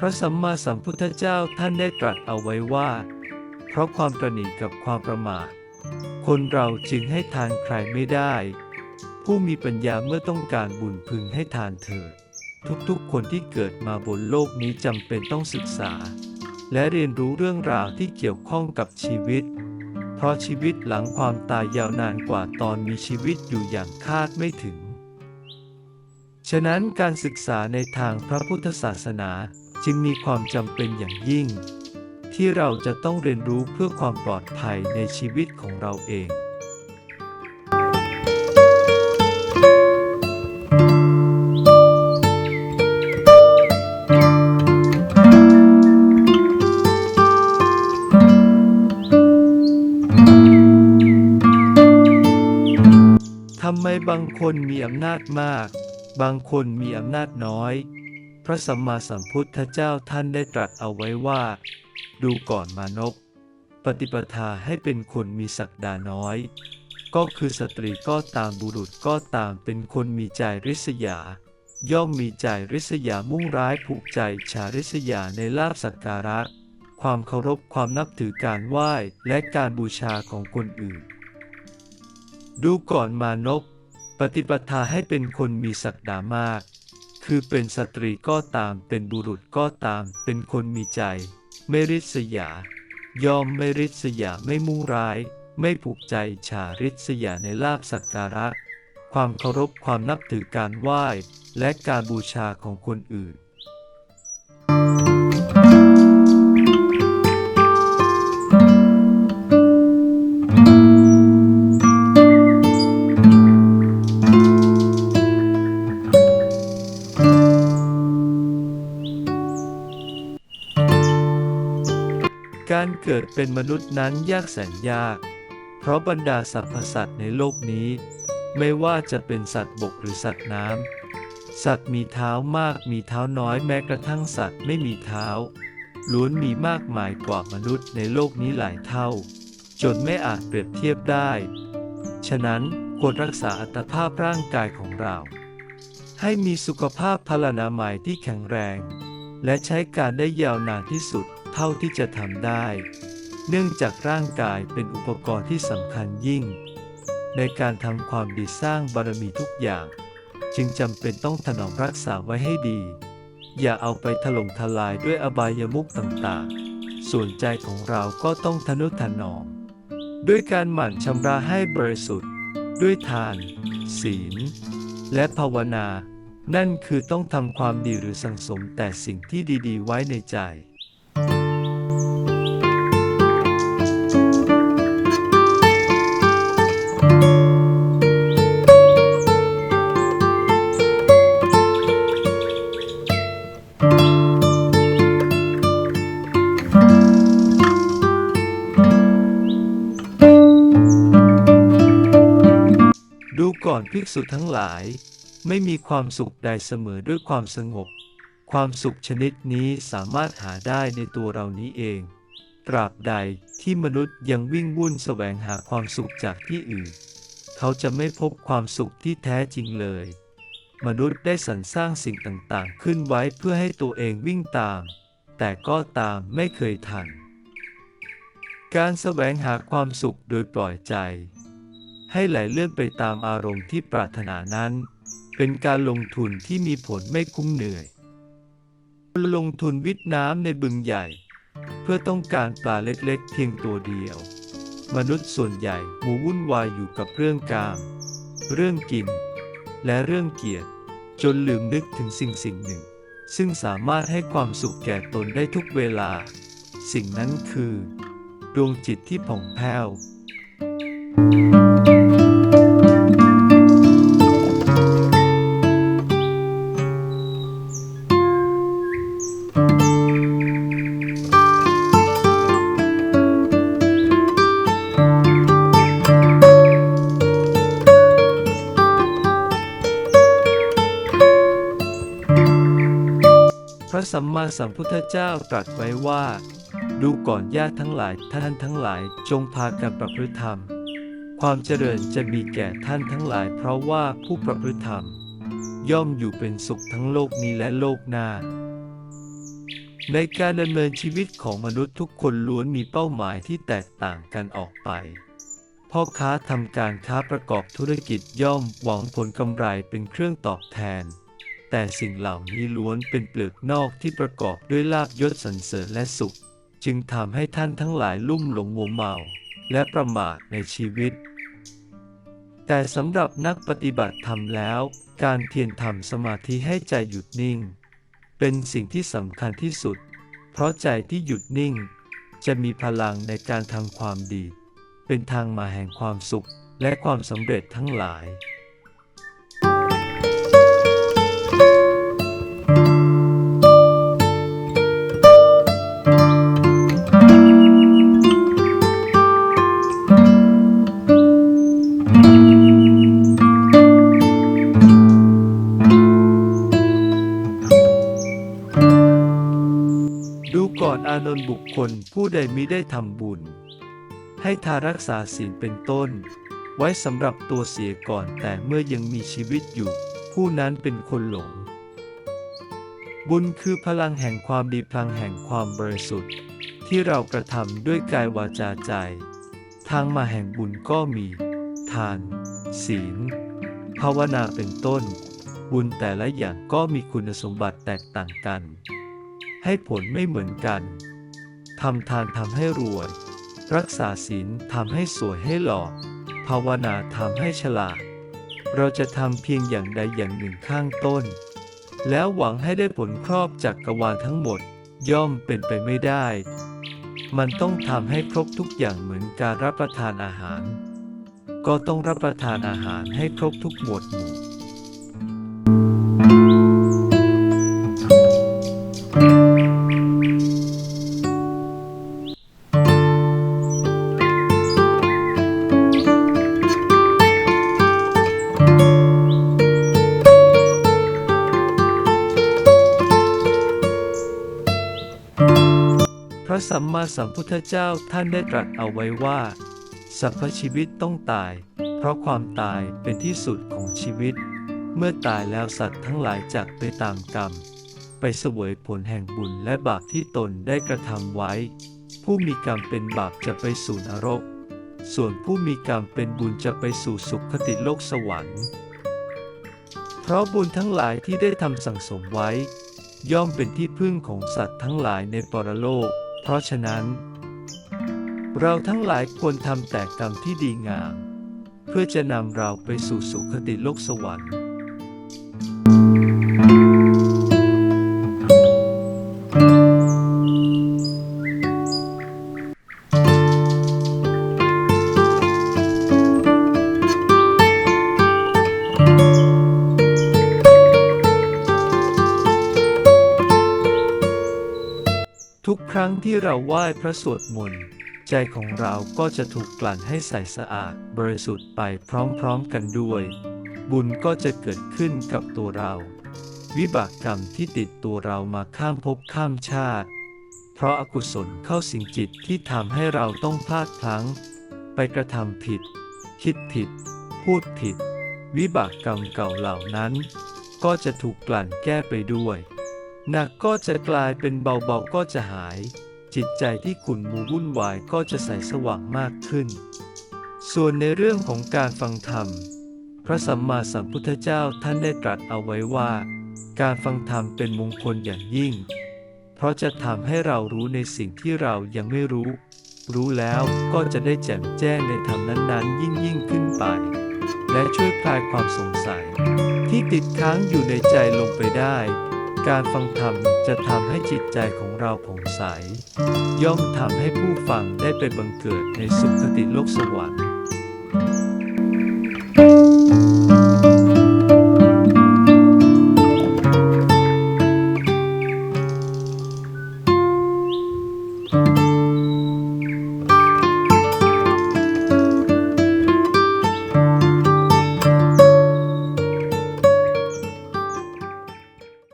พระสัมมาสัมพุทธเจ้าท่านได้ตรัสเอาไว้ว่า เพราะความประหนีกับความประมาท คนเราจึงให้ทานใครไม่ได้ ผู้มีปัญญาเมื่อต้องการบุญพึงให้ทานเถิด ทุกๆ คนที่เกิดมาบนโลกนี้จำเป็นต้องศึกษา และเรียนรู้เรื่องราวที่เกี่ยวข้องกับชีวิต เพราะชีวิตหลังความตายยาวนานกว่าตอนมีชีวิตอยู่อย่างคาดไม่ถึง ฉะนั้นการศึกษาในทางพระพุทธศาสนา จึงมีความจำเป็นอย่างยิ่ง ที่เราจะต้องเรียนรู้เพื่อความปลอดภัยในชีวิตของเราเองทำไมบางคนมีอำนาจมาก บางคนมีอำนาจน้อย พระสัมมาสัมพุทธเจ้าท่านได้ตรัสเอาไว้ว่า ดูก่อนมานพปฏิปทาให้เป็นคนมีศักดาน้อย ก็คือสตรีก็ตามบุรุษก็ตามเป็นคนมีใจริษยา ย่อมมีใจริษยามุ่งร้ายผูกใจชาริษยาในลาบสักการะ ความเคารพความนับถือการไหว้และการบูชาของคนอื่น ดูก่อนมานพปฏิปทาให้เป็นคนมีศักดามาก คือเป็นสตรีก็ตาม เป็นบุรุษก็ตาม เป็นคนมีใจ ไม่ริษยา ยอมไม่ริษยาไม่มุ่งร้าย ไม่ผูกใจฉาริษยาในลาบสักการะ ความเคารพความนับถือการไหว้ และการบูชาของคนอื่น เกิดเป็นมนุษย์นั้นยากแสนยาก เพราะบรรดาสรรพสัตว์ในโลกนี้ ไม่ว่าจะเป็นสัตว์บกหรือสัตว์น้ำ สัตว์มีเท้ามากมีเท้าน้อยแม้กระทั่งสัตว์ไม่มีเท้า ล้วนมีมากมายกว่ามนุษย์ในโลกนี้หลายเท่า จนไม่อาจเปรียบเทียบได้ ฉะนั้นควรรักษาอัตภาพร่างกายของเรา ให้มีสุขภาพพลานามัยที่แข็งแรง และใช้การได้ยาวนานที่สุด เท่าที่จะทำได้ เนื่องจากร่างกายเป็นอุปกรณ์ที่สำคัญยิ่ง ในการทำความดีสร้างบารมีทุกอย่าง จึงจำเป็นต้องถนอมรักษาไว้ให้ดี อย่าเอาไปถล่มทลายด้วยอบายมุขต่างๆ ส่วนใจของเราก็ต้องทนุถนอม ด้วยการหมั่นชำระให้บริสุทธิ์ ด้วยทาน ศีล และภาวนานั่นคือต้องทำความดีหรือสังสมแต่สิ่งที่ดี ๆ ไว้ในใจ ก่อนภิกษุทั้งหลาย ไม่มีความสุขใดเสมอด้วยความสงบ ความสุขชนิดนี้สามารถหาได้ในตัวเรานี้เอง ตราบใดที่มนุษย์ยังวิ่งวุ่นแสวงหาความสุขจากที่อื่น เขาจะไม่พบความสุขที่แท้จริงเลย มนุษย์ได้สรรสร้างสิ่งต่างๆ ขึ้นไว้เพื่อให้ตัวเองวิ่งตาม แต่ก็ตามไม่เคยทัน การแสวงหาความสุขโดยปล่อยใจ ให้ไหลเลื่อนไปตามอารมณ์ที่ปรารถนานั้น เป็นการลงทุนที่มีผลไม่คุ้มเหนื่อย ลงทุนวิทน้ำในบึงใหญ่ เพื่อต้องการปลาเล็กๆ เพียงตัวเดียว มนุษย์ส่วนใหญ่หมูวุ่นวายอยู่กับเรื่องกาม เรื่องกิน และเรื่องเกียรติ จนลืมนึกถึงสิ่งสิ่งหนึ่ง ซึ่งสามารถให้ความสุขแก่ตนได้ทุกเวลา สิ่งนั้นคือ ดวงจิตที่ผ่องแผ้วพร สัมมาสัมพุทธเจ้าตรัสไว้ว่า ดูก่อนญาติทั้งหลายท่านทั้งหลายจงพากันประพฤติธรรม ความเจริญจะมีแก่ท่านทั้งหลาย เพราะว่าผู้ประพฤติธรรม ย่อมอยู่เป็นสุขทั้งโลกนี้และโลกหน้า ในการดำเนินชีวิตของมนุษย์ทุกคนล้วนมีเป้าหมายที่แตกต่างกันออกไปพ่อค้าทำการค้าประกอบธุรกิจย่อมหวังผลกำไรเป็นเครื่องตอบแทน แต่สิ่งเหล่านี้ล้วนเป็นเปลือกนอกที่ประกอบด้วยลาบยศสรรเสริญและสุข จึงทำให้ท่านทั้งหลายลุ่มหลงมัวเมา และประมาทในชีวิต แต่สำหรับนักปฏิบัติธรรมแล้ว การเพียรทำสมาธิให้ใจหยุดนิ่ง เป็นสิ่งที่สำคัญที่สุด เพราะใจที่หยุดนิ่ง จะมีพลังในการทำความดี เป็นทางมาแห่งความสุขและความสำเร็จทั้งหลาย คลผู้ใดมิได้ทำบุญ ให้ทารักษาศีลเป็นต้น ไว้สำหรับตัวเสียก่อนแต่เมื่อยังมีชีวิตอยู่ ผู้นั้นเป็นคนหลง บุญคือพลังแห่งความดีพลังแห่งความบริสุทธิ์ ที่เรากระทำด้วยกายวาจาใจ ทางมาแห่งบุญก็มี ทาน ศีล ภาวนาเป็นต้น บุญแต่ละอย่างก็มีคุณสมบัติแตกต่างกัน ให้ผลไม่เหมือนกัน ทำทานทำให้รวย รักษาศีลทำให้สวยให้หล่อ ภาวนาทำให้ฉลาด เราจะทำเพียงอย่างใดอย่างหนึ่งข้างต้น แล้วหวังให้ได้ผลครอบจากกรวาลทั้งหมด ย่อมเป็นไปไม่ได้ มันต้องทำให้ครบทุกอย่างเหมือนการรับประทานอาหาร ก็ต้องรับประทานอาหารให้ครบทุกหมวดหมู่ ระสัมมาสัมพุทธเจ้าท่านได้ตรัสเอาไว้ว่าสรรพชีวิตต้องตาย เพราะความตายเป็นที่สุดของชีวิต เมื่อตายแล้วสัตว์ทั้งหลายจากไปตามกรรม ไปเสวยผลแห่งบุญและบาปที่ตนได้กระทำไว้ ผู้มีกรรมเป็นบาปจะไปสู่นรก ส่วนผู้มีกรรมเป็นบุญจะไปสู่สุคติโลกสวรรค์ เพราะบุญทั้งหลายที่ได้ทำสั่งสมไว้ ย่อมเป็นที่พึ่งของสัตว์ทั้งหลายในปรโลก เพราะฉะนั้น เราทั้งหลายควรทำแต่กรรมที่ดีงาม เพื่อจะนำเราไปสู่สุคติโลกสวรรค์ ครั้งที่เราไหว้พระสวดมนต์ใจของเราก็จะถูกกลั่นให้ใสสะอาดบริสุทธิ์ไปพร้อมๆกันด้วย บุญก็จะเกิดขึ้นกับตัวเรา วิบากกรรมที่ติดตัวเรามาข้ามภพข้ามชาติ เพราะอากุศลเข้าสิงจิตที่ทำให้เราต้องพลาดพลั้ง ไปกระทำผิด คิดผิด พูดผิด วิบากกรรมเก่าเหล่านั้น ก็จะถูกกลั่นแก้ไปด้วย หนักก็จะกลายเป็นเบาๆก็จะหาย จิตใจที่ขุ่นมัววุ่นวายก็จะใสสว่างมากขึ้น ส่วนในเรื่องของการฟังธรรม พระสัมมาสัมพุทธเจ้าท่านได้ตรัสเอาไว้ว่า การฟังธรรมเป็นมงคลอย่างยิ่ง เพราะจะทำให้เรารู้ในสิ่งที่เรายังไม่รู้ รู้แล้วก็จะได้แจ่มแจ้งในธรรมนั้นๆ ยิ่งยิ่งขึ้นไป และช่วยคลายความสงสัย ที่ติดค้างอยู่ในใจลงไปได้ การฟังธรรมจะทำให้จิตใจของเราผ่องใส ย่อมทำให้ผู้ฟังได้ไปบังเกิดในสุคติโลกสวรรค์